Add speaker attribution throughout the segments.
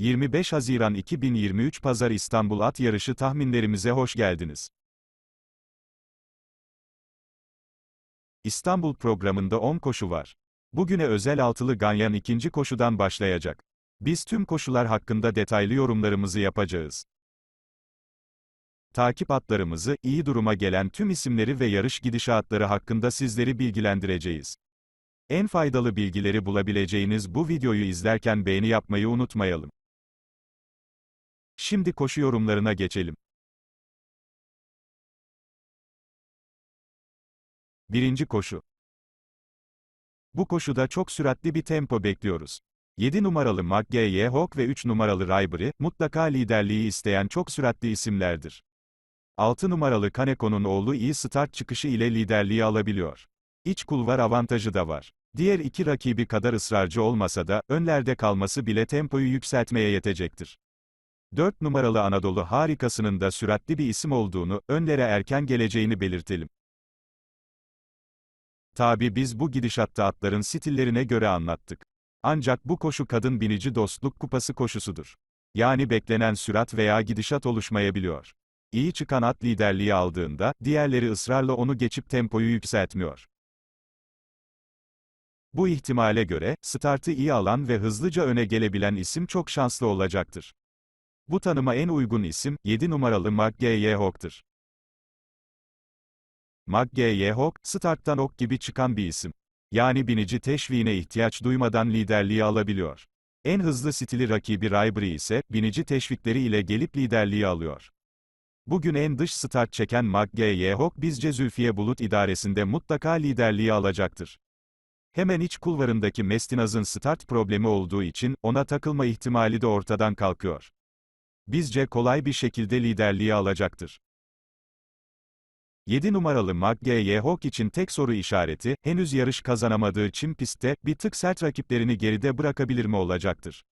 Speaker 1: 25 Haziran 2023 Pazar İstanbul At Yarışı tahminlerimize hoş geldiniz. İstanbul programında 10 koşu var. Bugüne özel altılı ganyan ikinci koşudan başlayacak. Biz tüm koşular hakkında detaylı yorumlarımızı yapacağız. Takip atlarımızı, iyi duruma gelen tüm isimleri ve yarış gidişatları hakkında sizleri bilgilendireceğiz. En faydalı bilgileri bulabileceğiniz bu videoyu izlerken beğeni yapmayı unutmayalım. Şimdi koşu yorumlarına geçelim. Birinci koşu. Bu koşuda çok süratli bir tempo bekliyoruz. 7 numaralı McGee Hawk ve 3 numaralı Ribery, mutlaka liderliği isteyen çok süratli isimlerdir. 6 numaralı Kaneko'nun oğlu iyi start çıkışı ile liderliği alabiliyor. İç kulvar avantajı da var. Diğer iki rakibi kadar ısrarcı olmasa da, önlerde kalması bile tempoyu yükseltmeye yetecektir. 4 numaralı Anadolu harikasının da süratli bir isim olduğunu, önlere erken geleceğini belirtelim. Tabi biz bu gidişatta atların stillerine göre anlattık. Ancak bu koşu kadın binici dostluk kupası koşusudur. Yani beklenen sürat veya gidişat oluşmayabiliyor. İyi çıkan at liderliği aldığında, diğerleri ısrarla onu geçip tempoyu yükseltmiyor. Bu ihtimale göre, startı iyi alan ve hızlıca öne gelebilen isim çok şanslı olacaktır. Bu tanıma en uygun isim, 7 numaralı McGee Hawk'tır. McGee Hawk, starttan ok gibi çıkan bir isim. Yani binici teşviğine ihtiyaç duymadan liderliği alabiliyor. En hızlı stili rakibi Ribery ise, binici teşvikleri ile gelip liderliği alıyor. Bugün en dış start çeken McGee Hawk bizce Zülfiye Bulut idaresinde mutlaka liderliği alacaktır. Hemen iç kulvarındaki Mestinaz'ın start problemi olduğu için, ona takılma ihtimali de ortadan kalkıyor. Bizce kolay bir şekilde liderliği alacaktır. 7 numaralı McGee Hawk için tek soru işareti, henüz yarış kazanamadığı çim pistte, bir tık sert rakiplerini geride bırakabilir mi olacaktır.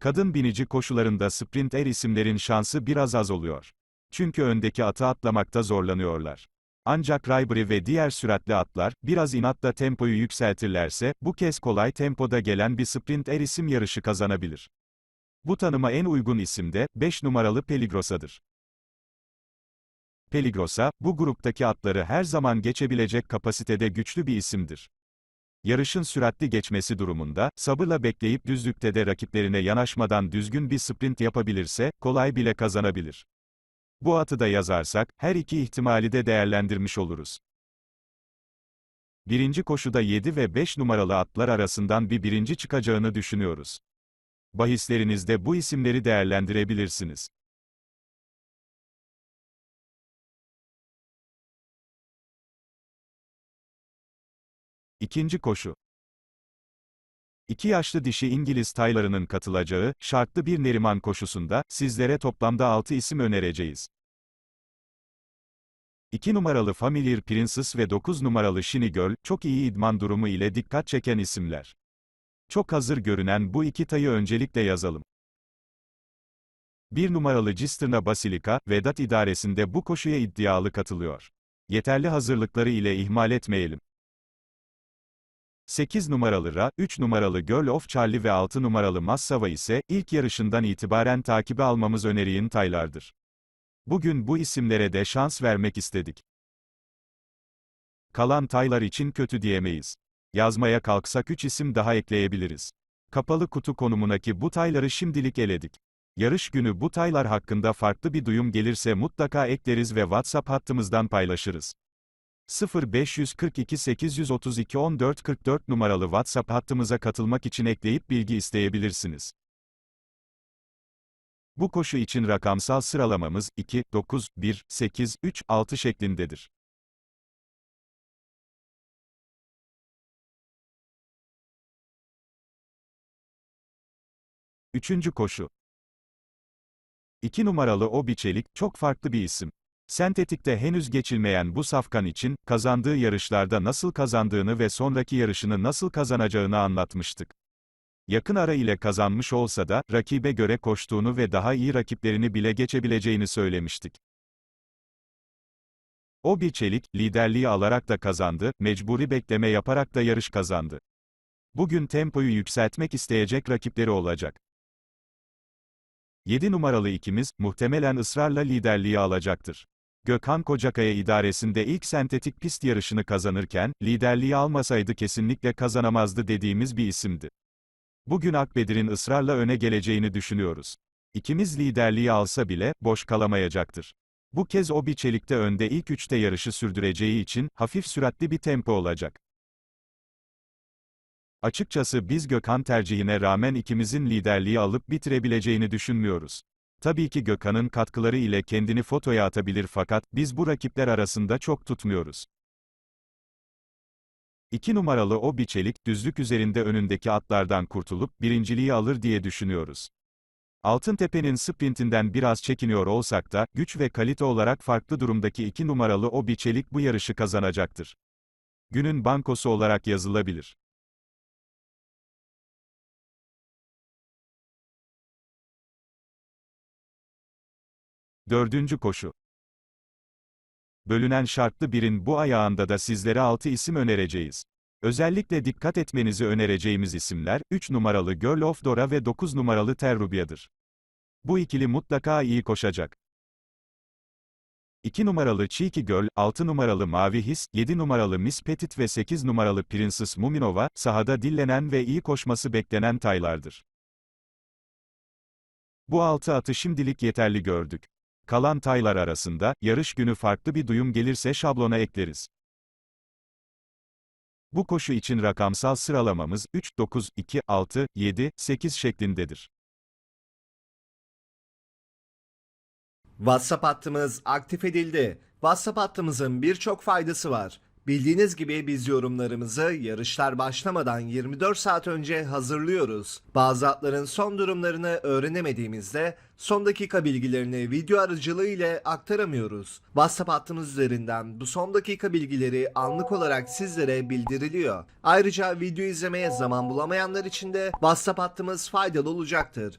Speaker 1: Kadın binici koşularında sprint er isimlerin şansı biraz az oluyor. Çünkü öndeki atı atlamakta zorlanıyorlar. Ancak Ribery ve diğer süratli atlar, biraz inatla tempoyu yükseltirlerse, bu kez kolay tempoda gelen bir sprint er isim yarışı kazanabilir. Bu tanıma en uygun isim de, 5 numaralı Peligrosa'dır. Peligrosa, bu gruptaki atları her zaman geçebilecek kapasitede güçlü bir isimdir. Yarışın süratli geçmesi durumunda, sabırla bekleyip düzlükte de rakiplerine yanaşmadan düzgün bir sprint yapabilirse, kolay bile kazanabilir. Bu atı da yazarsak, her iki ihtimali de değerlendirmiş oluruz. Birinci koşuda 7 ve 5 numaralı atlar arasından bir birinci çıkacağını düşünüyoruz. Bahislerinizde bu isimleri değerlendirebilirsiniz. İkinci koşu. İki yaşlı dişi İngiliz taylarının katılacağı, şartlı bir Neriman koşusunda, sizlere toplamda 6 isim önereceğiz. 2 numaralı Familiar Princess ve 9 numaralı Shiny Girl, çok iyi idman durumu ile dikkat çeken isimler. Çok hazır görünen bu iki tayı öncelikle yazalım. 1 numaralı Cisterna Basilica, Vedat idaresinde bu koşuya iddialı katılıyor. Yeterli hazırlıkları ile ihmal etmeyelim. 8 numaralı Ra, 3 numaralı Girl of Charlie ve 6 numaralı Massava ise, ilk yarışından itibaren takibi almamız öneriyin taylardır. Bugün bu isimlere de şans vermek istedik. Kalan taylar için kötü diyemeyiz. Yazmaya kalksak 3 isim daha ekleyebiliriz. Kapalı kutu konumundaki bu tayları şimdilik eledik. Yarış günü bu taylar hakkında farklı bir duyum gelirse mutlaka ekleriz ve WhatsApp hattımızdan paylaşırız. 0542 832 1444 numaralı WhatsApp hattımıza katılmak için ekleyip bilgi isteyebilirsiniz. Bu koşu için rakamsal sıralamamız 2, 9, 1, 8, 3, 6 şeklindedir. Üçüncü koşu. 2 numaralı Obi Çelik, çok farklı bir isim. Sentetikte henüz geçilmeyen bu safkan için, kazandığı yarışlarda nasıl kazandığını ve sonraki yarışını nasıl kazanacağını anlatmıştık. Yakın ara ile kazanmış olsa da, rakibe göre koştuğunu ve daha iyi rakiplerini bile geçebileceğini söylemiştik. O bir çelik, liderliği alarak da kazandı, mecburi bekleme yaparak da yarış kazandı. Bugün tempoyu yükseltmek isteyecek rakipleri olacak. 7 numaralı ikimiz, muhtemelen ısrarla liderliği alacaktır. Gökhan Kocakaya idaresinde ilk sentetik pist yarışını kazanırken, liderliği almasaydı kesinlikle kazanamazdı dediğimiz bir isimdi. Bugün Akbedir'in ısrarla öne geleceğini düşünüyoruz. İkimiz liderliği alsa bile, boş kalamayacaktır. Bu kez o bir çelikte önde ilk üçte yarışı sürdüreceği için, hafif süratli bir tempo olacak. Açıkçası biz Gökhan tercihine rağmen ikimizin liderliği alıp bitirebileceğini düşünmüyoruz. Tabii ki Gökhan'ın katkıları ile kendini fotoya atabilir fakat, biz bu rakipler arasında çok tutmuyoruz. 2 numaralı o biçelik, düzlük üzerinde önündeki atlardan kurtulup, birinciliği alır diye düşünüyoruz. Altıntepe'nin sprintinden biraz çekiniyor olsak da, güç ve kalite olarak farklı durumdaki 2 numaralı o biçelik bu yarışı kazanacaktır. Günün bankosu olarak yazılabilir. Dördüncü koşu. Bölünen şartlı birin bu ayağında da sizlere 6 isim önereceğiz. Özellikle dikkat etmenizi önereceğimiz isimler, 3 numaralı Girl of Dora ve 9 numaralı Terrubia'dır. Bu ikili mutlaka iyi koşacak. 2 numaralı Cheeky Girl, 6 numaralı Mavi His, 7 numaralı Miss Petit ve 8 numaralı Princess Muminova, sahada dillenen ve iyi koşması beklenen taylardır. Bu 6 atı şimdilik yeterli gördük. Kalan taylar arasında, yarış günü farklı bir duyum gelirse şablona ekleriz. Bu koşu için rakamsal sıralamamız 3, 9, 2, 6, 7, 8 şeklindedir.
Speaker 2: WhatsApp hattımız aktif edildi. WhatsApp hattımızın birçok faydası var. Bildiğiniz gibi biz yorumlarımızı yarışlar başlamadan 24 saat önce hazırlıyoruz. Bazı atların son durumlarını öğrenemediğimizde son dakika bilgilerini video aracılığı ile aktaramıyoruz. WhatsApp hattımız üzerinden bu son dakika bilgileri anlık olarak sizlere bildiriliyor. Ayrıca video izlemeye zaman bulamayanlar için de WhatsApp hattımız faydalı olacaktır.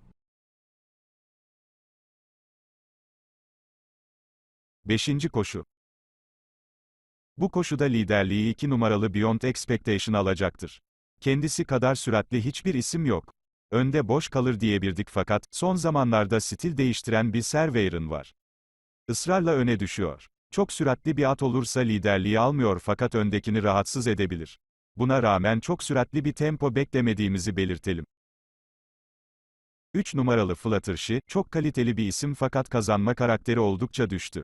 Speaker 1: 5. koşu. Bu koşuda liderliği 2 numaralı Beyond Expectation alacaktır. Kendisi kadar süratli hiçbir isim yok. Önde boş kalır diyebildik fakat, son zamanlarda stil değiştiren bir Serveyron var. Israrla öne düşüyor. Çok süratli bir at olursa liderliği almıyor fakat öndekini rahatsız edebilir. Buna rağmen çok süratli bir tempo beklemediğimizi belirtelim. 3 numaralı Fluttershy, çok kaliteli bir isim fakat kazanma karakteri oldukça düştü.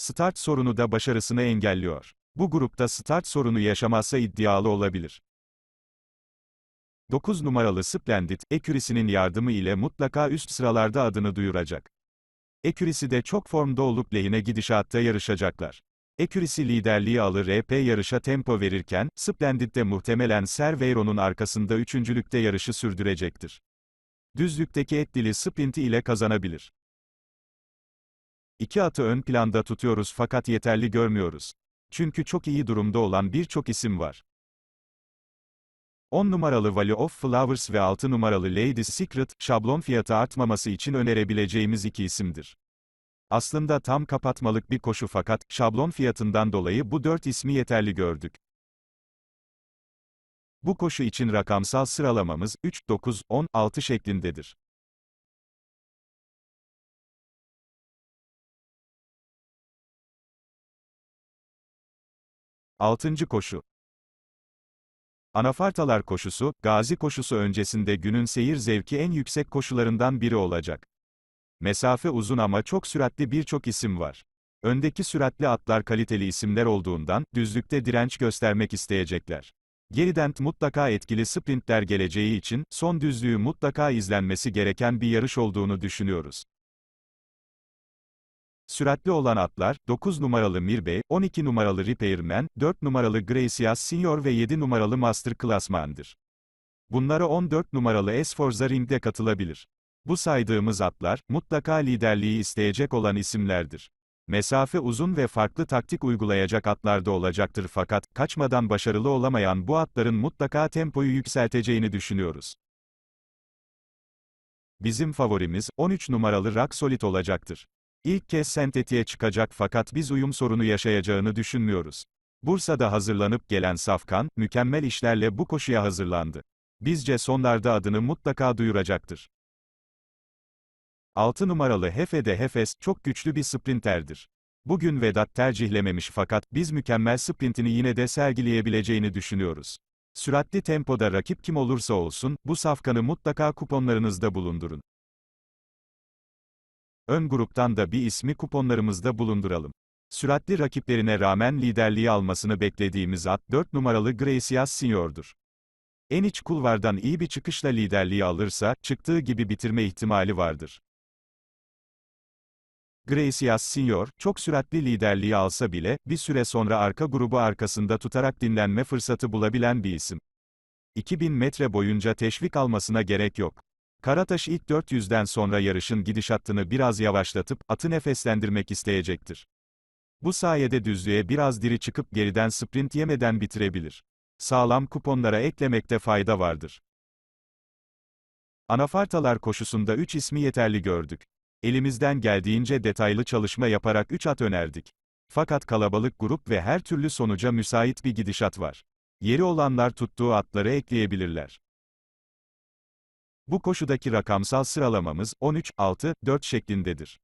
Speaker 1: Start sorunu da başarısını engelliyor. Bu grupta start sorunu yaşamazsa iddialı olabilir. 9 numaralı Splendid, Ekürisi'nin yardımı ile mutlaka üst sıralarda adını duyuracak. Ekürisi de çok formda olup lehine gidişatta yarışacaklar. Ekürisi liderliği alır RP yarışa tempo verirken, Splendid de muhtemelen Serveiro'nun arkasında üçüncülükte yarışı sürdürecektir. Düzlükteki etlili sprinti ile kazanabilir. İki atı ön planda tutuyoruz fakat yeterli görmüyoruz. Çünkü çok iyi durumda olan birçok isim var. 10 numaralı Valley of Flowers ve 6 numaralı Lady's Secret, şablon fiyatı artmaması için önerebileceğimiz iki isimdir. Aslında tam kapatmalık bir koşu fakat, şablon fiyatından dolayı bu dört ismi yeterli gördük. Bu koşu için rakamsal sıralamamız, 3, 9, 10, 6 şeklindedir. Altıncı koşu. Anafartalar koşusu, Gazi koşusu öncesinde günün seyir zevki en yüksek koşularından biri olacak. Mesafe uzun ama çok süratli birçok isim var. Öndeki süratli atlar kaliteli isimler olduğundan, düzlükte direnç göstermek isteyecekler. Geriden mutlaka etkili sprintler geleceği için, son düzlüğü mutlaka izlenmesi gereken bir yarış olduğunu düşünüyoruz. Süratli olan atlar, 9 numaralı Mirbey, 12 numaralı Repairman, 4 numaralı Gracias Senior ve 7 numaralı Master Classman'dır. Bunlara 14 numaralı Esforza Ring'de katılabilir. Bu saydığımız atlar, mutlaka liderliği isteyecek olan isimlerdir. Mesafe uzun ve farklı taktik uygulayacak atlar da olacaktır fakat, kaçmadan başarılı olamayan bu atların mutlaka tempoyu yükselteceğini düşünüyoruz. Bizim favorimiz, 13 numaralı Rock Solid olacaktır. İlk kez sentetiğe çıkacak fakat biz uyum sorunu yaşayacağını düşünmüyoruz. Bursa'da hazırlanıp gelen Safkan, mükemmel işlerle bu koşuya hazırlandı. Bizce sonlarda adını mutlaka duyuracaktır. 6 numaralı Hefe'de Hefes, çok güçlü bir sprinterdir. Bugün Vedat tercihlememiş fakat, biz mükemmel sprintini yine de sergileyebileceğini düşünüyoruz. Süratli tempoda rakip kim olursa olsun, bu safkanı mutlaka kuponlarınızda bulundurun. Ön gruptan da bir ismi kuponlarımızda bulunduralım. Süratli rakiplerine rağmen liderliği almasını beklediğimiz at, 4 numaralı Gracias Senior'dur. En iç kulvardan iyi bir çıkışla liderliği alırsa, çıktığı gibi bitirme ihtimali vardır. Gracias Senior, çok süratli liderliği alsa bile, bir süre sonra arka grubu arkasında tutarak dinlenme fırsatı bulabilen bir isim. 2000 metre boyunca teşvik almasına gerek yok. Karataş ilk 400'den sonra yarışın gidişatını biraz yavaşlatıp, atı nefeslendirmek isteyecektir. Bu sayede düzlüğe biraz diri çıkıp geriden sprint yemeden bitirebilir. Sağlam kuponlara eklemekte fayda vardır. Anafartalar koşusunda 3 ismi yeterli gördük. Elimizden geldiğince detaylı çalışma yaparak 3 at önerdik. Fakat kalabalık grup ve her türlü sonuca müsait bir gidişat var. Yeri olanlar tuttuğu atları ekleyebilirler. Bu koşudaki rakamsal sıralamamız 13 6 4 şeklindedir.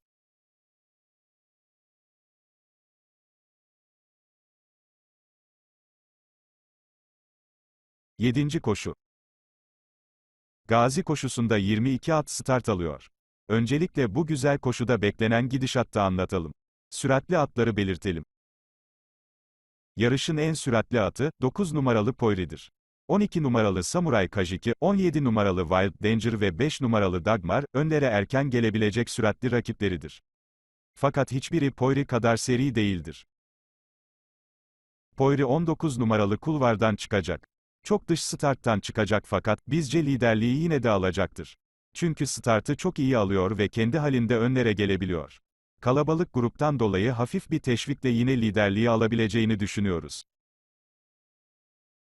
Speaker 1: Yedinci koşu. Gazi koşusunda 22 at start alıyor. Öncelikle bu güzel koşuda beklenen gidişatta anlatalım. Süratli atları belirtelim. Yarışın en süratli atı, 9 numaralı Poiri'dir. 12 numaralı Samurai Kajiki, 17 numaralı Wild Danger ve 5 numaralı Dagmar, önlere erken gelebilecek süratli rakipleridir. Fakat hiçbiri Poiri kadar seri değildir. Poiri 19 numaralı kulvardan çıkacak. Çok dış starttan çıkacak fakat, bizce liderliği yine de alacaktır. Çünkü startı çok iyi alıyor ve kendi halinde önlere gelebiliyor. Kalabalık gruptan dolayı hafif bir teşvikle yine liderliği alabileceğini düşünüyoruz.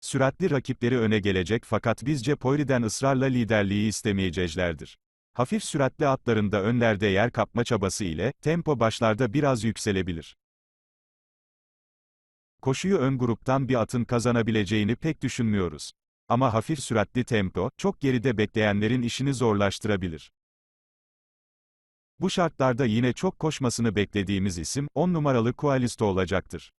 Speaker 1: Süratli rakipleri öne gelecek fakat bizce Poiri'den ısrarla liderliği istemeyeceklerdir. Hafif süratli atlarında önlerde yer kapma çabası ile, tempo başlarda biraz yükselebilir. Koşuyu ön gruptan bir atın kazanabileceğini pek düşünmüyoruz. Ama hafif süratli tempo, çok geride bekleyenlerin işini zorlaştırabilir. Bu şartlarda yine çok koşmasını beklediğimiz isim, 10 numaralı Kualisto olacaktır.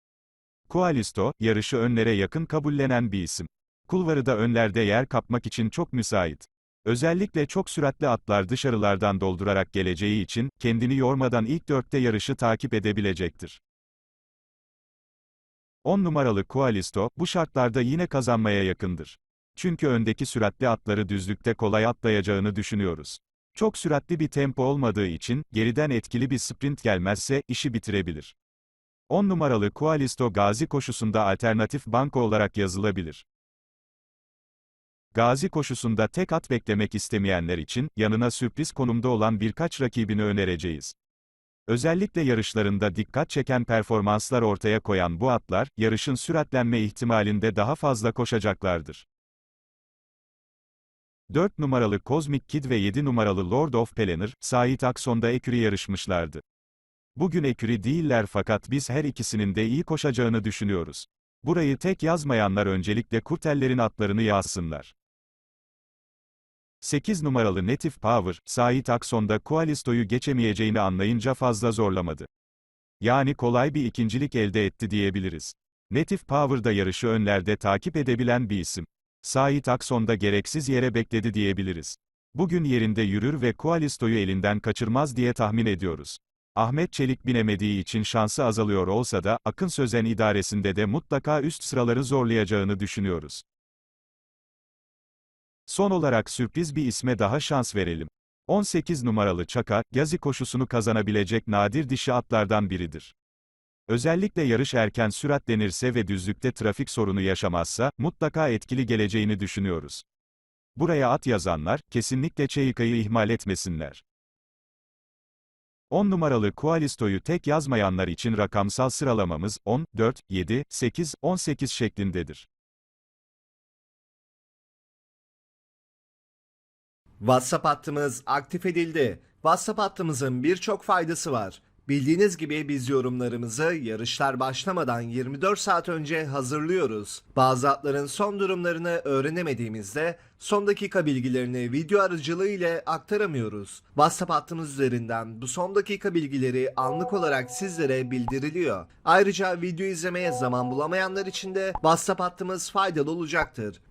Speaker 1: Kualisto, yarışı önlere yakın kabullenen bir isim. Kulvarı da önlerde yer kapmak için çok müsait. Özellikle çok süratli atlar dışarılardan doldurarak geleceği için, kendini yormadan ilk dörtte yarışı takip edebilecektir. 10 numaralı Kualisto, bu şartlarda yine kazanmaya yakındır. Çünkü öndeki süratli atları düzlükte kolay atlayacağını düşünüyoruz. Çok süratli bir tempo olmadığı için, geriden etkili bir sprint gelmezse, işi bitirebilir. 10 numaralı Kualisto Gazi koşusunda alternatif banko olarak yazılabilir. Gazi koşusunda tek at beklemek istemeyenler için, yanına sürpriz konumda olan birkaç rakibini önereceğiz. Özellikle yarışlarında dikkat çeken performanslar ortaya koyan bu atlar, yarışın süratlenme ihtimalinde daha fazla koşacaklardır. 4 numaralı Cosmic Kid ve 7 numaralı Lord of Pelener, Sait Akson'da ekürü yarışmışlardı. Bugün ekürü değiller fakat biz her ikisinin de iyi koşacağını düşünüyoruz. Burayı tek yazmayanlar öncelikle kurtellerin atlarını yazsınlar. 8 numaralı Native Power, Sait Akson'da Kualisto'yu geçemeyeceğini anlayınca fazla zorlamadı. Yani kolay bir ikincilik elde etti diyebiliriz. Native Power'da yarışı önlerde takip edebilen bir isim. Sait Akson'da gereksiz yere bekledi diyebiliriz. Bugün yerinde yürür ve Kualisto'yu elinden kaçırmaz diye tahmin ediyoruz. Ahmet Çelik binemediği için şansı azalıyor olsa da, Akın Sözen idaresinde de mutlaka üst sıraları zorlayacağını düşünüyoruz. Son olarak sürpriz bir isme daha şans verelim. 18 numaralı Çaka, Gazi koşusunu kazanabilecek nadir dişi atlardan biridir. Özellikle yarış erken süratlenirse ve düzlükte trafik sorunu yaşamazsa, mutlaka etkili geleceğini düşünüyoruz. Buraya at yazanlar, kesinlikle Çeyika'yı ihmal etmesinler. 10 numaralı Kualisto'yu tek yazmayanlar için rakamsal sıralamamız 10, 4, 7, 8, 18 şeklindedir.
Speaker 2: WhatsApp hattımız aktif edildi. WhatsApp hattımızın birçok faydası var. Bildiğiniz gibi biz yorumlarımızı yarışlar başlamadan 24 saat önce hazırlıyoruz. Bazı atların son durumlarını öğrenemediğimizde son dakika bilgilerini video aracılığı ile aktaramıyoruz. WhatsApp hattımız üzerinden bu son dakika bilgileri anlık olarak sizlere bildiriliyor. Ayrıca video izlemeye zaman bulamayanlar için de WhatsApp hattımız faydalı olacaktır.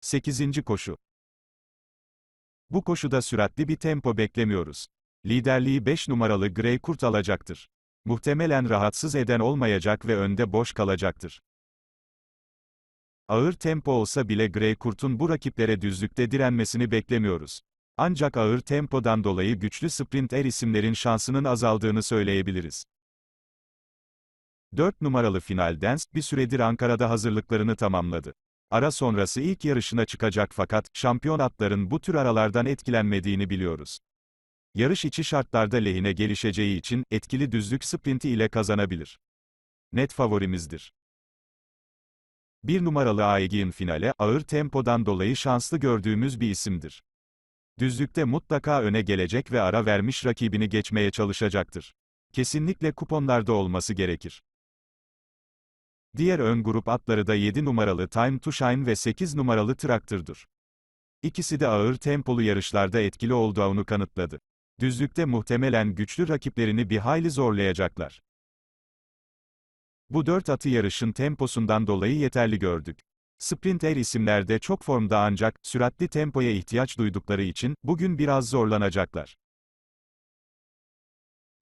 Speaker 1: 8. koşu. Bu koşuda süratli bir tempo beklemiyoruz. Liderliği 5 numaralı Grey Kurt alacaktır. Muhtemelen rahatsız eden olmayacak ve önde boş kalacaktır. Ağır tempo olsa bile Grey Kurt'un bu rakiplere düzlükte direnmesini beklemiyoruz. Ancak ağır tempodan dolayı güçlü sprinter isimlerin şansının azaldığını söyleyebiliriz. 4 numaralı Final Dance, bir süredir Ankara'da hazırlıklarını tamamladı. Ara sonrası ilk yarışına çıkacak fakat, şampiyon atların bu tür aralardan etkilenmediğini biliyoruz. Yarış içi şartlarda lehine gelişeceği için, etkili düzlük sprinti ile kazanabilir. Net favorimizdir. Bir numaralı Aegin finale, ağır tempodan dolayı şanslı gördüğümüz bir isimdir. Düzlükte mutlaka öne gelecek ve ara vermiş rakibini geçmeye çalışacaktır. Kesinlikle kuponlarda olması gerekir. Diğer ön grup atları da 7 numaralı Time to Shine ve 8 numaralı Traktör'dur. İkisi de ağır tempolu yarışlarda etkili olduğunu kanıtladı. Düzlükte muhtemelen güçlü rakiplerini bir hayli zorlayacaklar. Bu dört atı yarışın temposundan dolayı yeterli gördük. Sprinter isimlerde çok formda ancak, süratli tempoya ihtiyaç duydukları için, bugün biraz zorlanacaklar.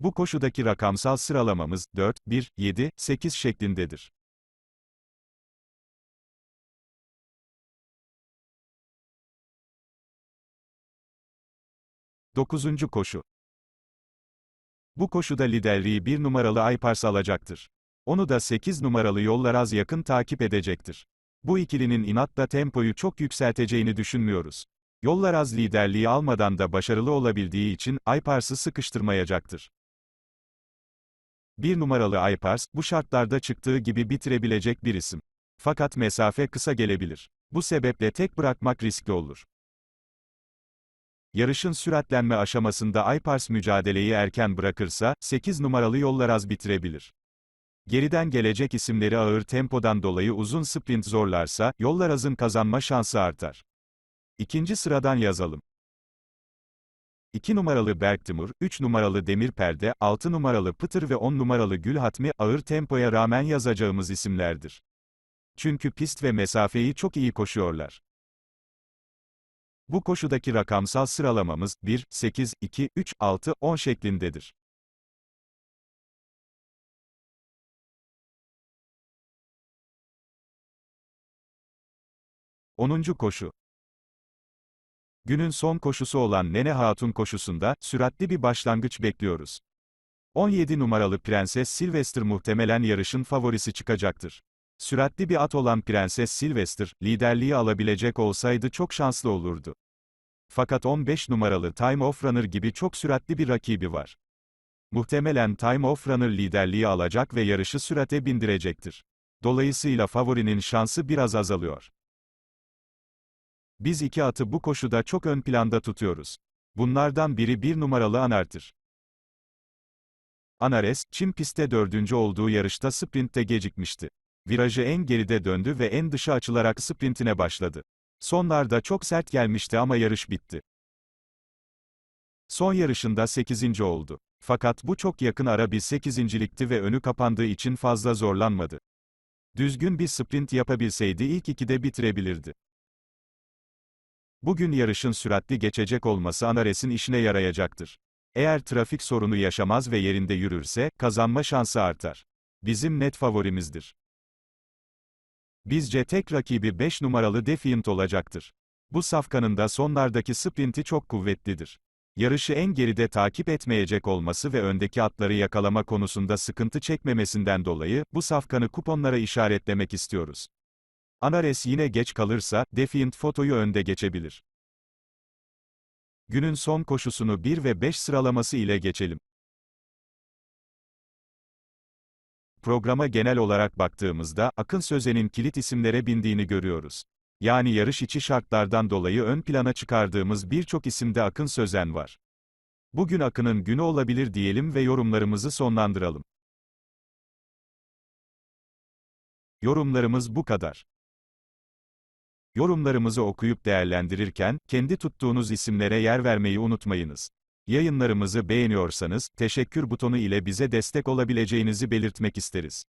Speaker 1: Bu koşudaki rakamsal sıralamamız, 4, 1, 7, 8 şeklindedir. Dokuzuncu koşu. Bu koşuda liderliği bir numaralı Aypars alacaktır. Onu da 8 numaralı Yollaraz yakın takip edecektir. Bu ikilinin inatla tempoyu çok yükselteceğini düşünmüyoruz. Yollaraz liderliği almadan da başarılı olabildiği için, Aypars'ı sıkıştırmayacaktır. Bir numaralı Aypars, bu şartlarda çıktığı gibi bitirebilecek bir isim. Fakat mesafe kısa gelebilir. Bu sebeple tek bırakmak riskli olur. Yarışın süratlenme aşamasında Aypars mücadeleyi erken bırakırsa, 8 numaralı Yollaraz bitirebilir. Geriden gelecek isimleri ağır tempodan dolayı uzun sprint zorlarsa, Yollaraz'ın kazanma şansı artar. İkinci sıradan yazalım. 2 numaralı Berktimur, 3 numaralı Demir Perde, 6 numaralı Pıtır ve 10 numaralı Gül Hatmi, ağır tempoya rağmen yazacağımız isimlerdir. Çünkü pist ve mesafeyi çok iyi koşuyorlar. Bu koşudaki rakamsal sıralamamız, 1, 8, 2, 3, 6, 10 şeklindedir. Onuncu koşu. Günün son koşusu olan Nene Hatun koşusunda, süratli bir başlangıç bekliyoruz. 17 numaralı Prenses Sylvester muhtemelen yarışın favorisi çıkacaktır. Süratli bir at olan Prenses Sylvester, liderliği alabilecek olsaydı çok şanslı olurdu. Fakat 15 numaralı Time of Runner gibi çok süratli bir rakibi var. Muhtemelen Time of Runner liderliği alacak ve yarışı sürate bindirecektir. Dolayısıyla favorinin şansı biraz azalıyor. Biz iki atı bu koşuda çok ön planda tutuyoruz. Bunlardan biri bir numaralı Anartır. Anares, Çin pistte dördüncü olduğu yarışta sprintte gecikmişti. Virajı en geride döndü ve en dışa açılarak sprintine başladı. Sonlarda çok sert gelmişti ama yarış bitti. Son yarışında 8. oldu. Fakat bu çok yakın ara bir 8.likti ve önü kapandığı için fazla zorlanmadı. Düzgün bir sprint yapabilseydi ilk ikide bitirebilirdi. Bugün yarışın süratli geçecek olması Anares'in işine yarayacaktır. Eğer trafik sorunu yaşamaz ve yerinde yürürse, kazanma şansı artar. Bizim net favorimizdir. Bizce tek rakibi 5 numaralı Defiant olacaktır. Bu safkanın da sonlardaki sprinti çok kuvvetlidir. Yarışı en geride takip etmeyecek olması ve öndeki atları yakalama konusunda sıkıntı çekmemesinden dolayı, bu safkanı kuponlara işaretlemek istiyoruz. Anares yine geç kalırsa, Defiant Foto'yu önde geçebilir. Günün son koşusunu 1 ve 5 sıralaması ile geçelim. Programa genel olarak baktığımızda, Akın Sözen'in kilit isimlere bindiğini görüyoruz. Yani yarış içi şartlardan dolayı ön plana çıkardığımız birçok isimde Akın Sözen var. Bugün Akın'ın günü olabilir diyelim ve yorumlarımızı sonlandıralım. Yorumlarımız bu kadar. Yorumlarımızı okuyup değerlendirirken, kendi tuttuğunuz isimlere yer vermeyi unutmayınız. Yayınlarımızı beğeniyorsanız, teşekkür butonu ile bize destek olabileceğinizi belirtmek isteriz.